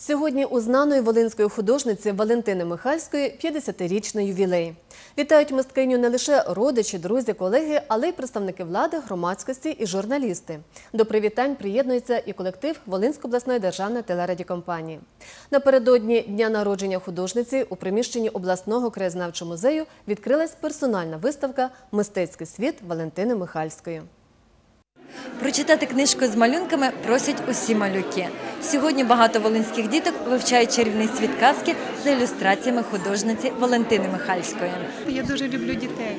Сьогодні у знаної волинської художниці Валентини Михальської 50-річний ювілей. Вітають мисткиню не лише родичі, друзі, колеги, але й представники влади, громадськості і журналісти. До привітань приєднується і колектив Волинської обласної державної телерадіокомпанії. Напередодні дня народження художниці у приміщенні обласного краєзнавчого музею відкрилась персональна виставка Мистецький світ Валентини Михальської. Прочитати книжку з малюнками просять усі малюки. Сьогодні багато волинських діток вивчають чарівний світ казки за ілюстраціями художниці Валентини Михальської. Я дуже люблю дітей.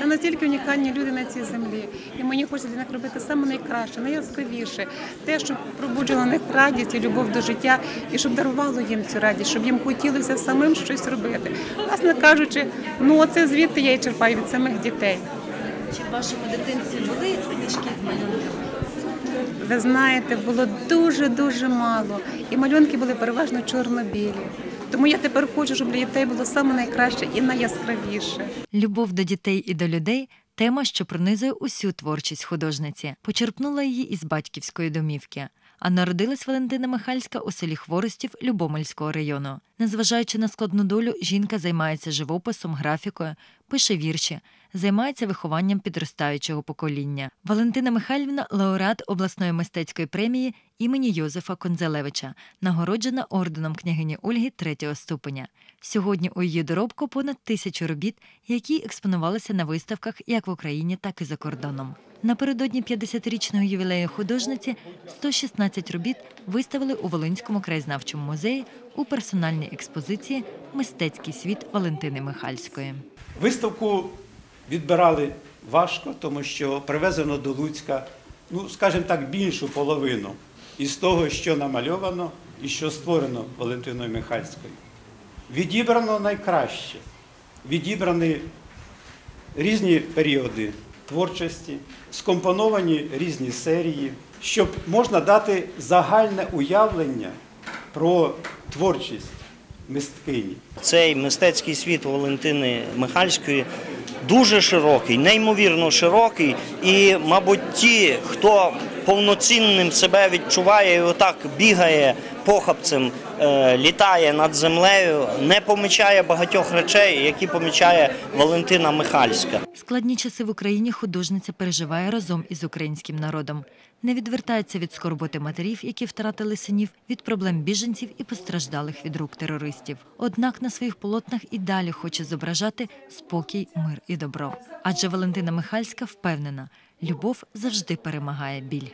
Це настільки унікальні люди на цій землі. І мені хочеться для них робити саме найкраще, найяскравіше. Те, щоб пробуджувало них радість і любов до життя, і щоб дарувало їм цю радість, щоб їм хотілося самим щось робити. Власне кажучи, ну оце звідти я і черпаю від самих дітей. Чи в вашому дитинстві були книжки з малюнками? Ви знаєте, було дуже-дуже мало. І малюнки були переважно чорно-білі. Тому я тепер хочу, щоб для дітей було саме найкраще і найяскравіше. Любов до дітей і до людей тема, що пронизує усю творчість художниці. Почерпнула її із батьківської домівки. А народилась Валентина Михальська у селі Хворостів Любомельського району. Незважаючи на складну долю, жінка займається живописом, графікою, пише вірші, займається вихованням підростаючого покоління. Валентина Михайлівна лауреат обласної мистецької премії імені Йозефа Конзелевича, нагороджена орденом княгині Ольги третього ступеня. Сьогодні у її доробку понад тисячу робіт, які експонувалися на виставках як в Україні, так і за кордоном. Напередодні 50-річного ювілею художниці 116 робіт виставили у Волинському краєзнавчому музеї у персональній експозиції Мистецький світ Валентини Михальської. Виставку відбирали важко, тому що привезено до Луцька, ну, скажімо так, більшу половину із того, що намальовано і що створено Валентиною Михальською. Відібрано найкраще. Відібрані різні періоди творчості, скомпоновані різні серії, щоб можна дати загальне уявлення про творчість мисткині. Цей мистецький світ Валентини Михальської дуже широкий, неймовірно широкий. І, мабуть, ті, хто повноцінним себе відчуває і отак бігає похапцем, е, літає над землею, не помічає багатьох речей, які помічає Валентина Михальська. Складні часи в Україні художниця переживає разом із українським народом. Не відвертається від скорботи матерів, які втратили синів, від проблем біженців і постраждалих від рук терористів. Однак на своїх полотнах і далі хоче зображати спокій, мир і добро. Адже Валентина Михальська впевнена, любов завжди перемагає біль.